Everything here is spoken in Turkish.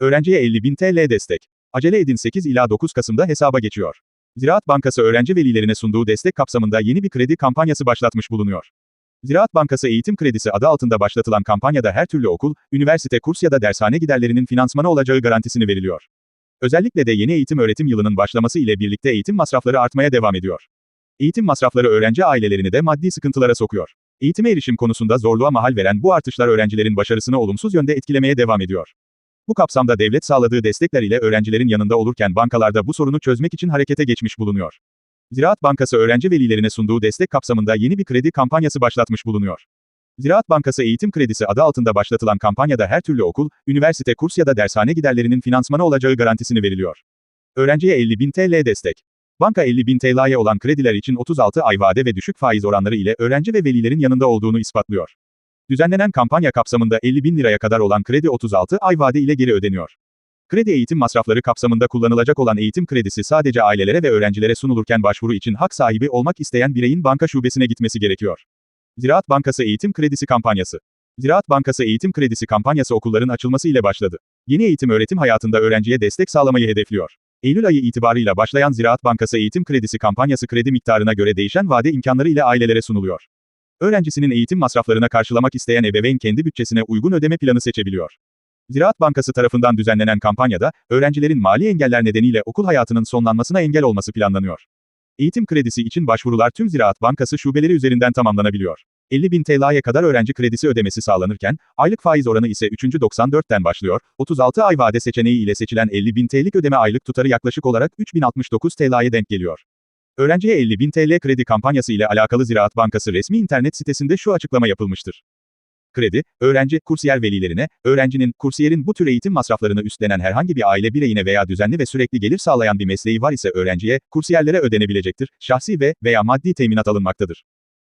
Öğrenciye 50.000 TL destek. Acele edin 8 ila 9 Kasım'da hesaba geçiyor. Ziraat Bankası öğrenci velilerine sunduğu destek kapsamında yeni bir kredi kampanyası başlatmış bulunuyor. Ziraat Bankası Eğitim Kredisi adı altında başlatılan kampanyada her türlü okul, üniversite, kurs ya da dershane giderlerinin finansmanı olacağı garantisini veriliyor. Özellikle de yeni eğitim öğretim yılının başlaması ile birlikte eğitim masrafları artmaya devam ediyor. Eğitim masrafları öğrenci ailelerini de maddi sıkıntılara sokuyor. Eğitime erişim konusunda zorluğa mahal veren bu artışlar öğrencilerin başarısını olumsuz yönde etkilemeye devam ediyor. Bu kapsamda devlet sağladığı destekler ile öğrencilerin yanında olurken bankalarda bu sorunu çözmek için harekete geçmiş bulunuyor. Ziraat Bankası öğrenci velilerine sunduğu destek kapsamında yeni bir kredi kampanyası başlatmış bulunuyor. Ziraat Bankası Eğitim Kredisi adı altında başlatılan kampanyada her türlü okul, üniversite, kurs ya da dershane giderlerinin finansmanı olacağı garantisini veriliyor. Öğrenciye 50.000 TL destek. Banka 50.000 TL'ye olan krediler için 36 ay vade ve düşük faiz oranları ile öğrenci ve velilerin yanında olduğunu ispatlıyor. Düzenlenen kampanya kapsamında 50 bin liraya kadar olan kredi 36 ay vade ile geri ödeniyor. Kredi eğitim masrafları kapsamında kullanılacak olan eğitim kredisi sadece ailelere ve öğrencilere sunulurken başvuru için hak sahibi olmak isteyen bireyin banka şubesine gitmesi gerekiyor. Ziraat Bankası Eğitim Kredisi Kampanyası Ziraat Bankası Eğitim Kredisi Kampanyası okulların açılması ile başladı. Yeni eğitim öğretim hayatında öğrenciye destek sağlamayı hedefliyor. Eylül ayı itibarıyla başlayan Ziraat Bankası Eğitim Kredisi kampanyası kredi miktarına göre değişen vade imkanları ile ailelere sunuluyor. Öğrencisinin eğitim masraflarına karşılamak isteyen ebeveyn kendi bütçesine uygun ödeme planı seçebiliyor. Ziraat Bankası tarafından düzenlenen kampanyada, öğrencilerin mali engeller nedeniyle okul hayatının sonlanmasına engel olması planlanıyor. Eğitim kredisi için başvurular tüm Ziraat Bankası şubeleri üzerinden tamamlanabiliyor. 50 bin TL'ye kadar öğrenci kredisi ödemesi sağlanırken, aylık faiz oranı ise 3. 94'ten başlıyor, 36 ay vade seçeneği ile seçilen 50 bin TL'lik ödeme aylık tutarı yaklaşık olarak 3069 TL'ye denk geliyor. Öğrenciye 50 bin TL kredi kampanyası ile alakalı Ziraat Bankası resmi internet sitesinde şu açıklama yapılmıştır. Kredi, öğrenci, kursiyer velilerine, öğrencinin, kursiyerin bu tür eğitim masraflarını üstlenen herhangi bir aile bireyine veya düzenli ve sürekli gelir sağlayan bir mesleği var ise öğrenciye, kursiyerlere ödenebilecektir, şahsi ve veya maddi teminat alınmaktadır.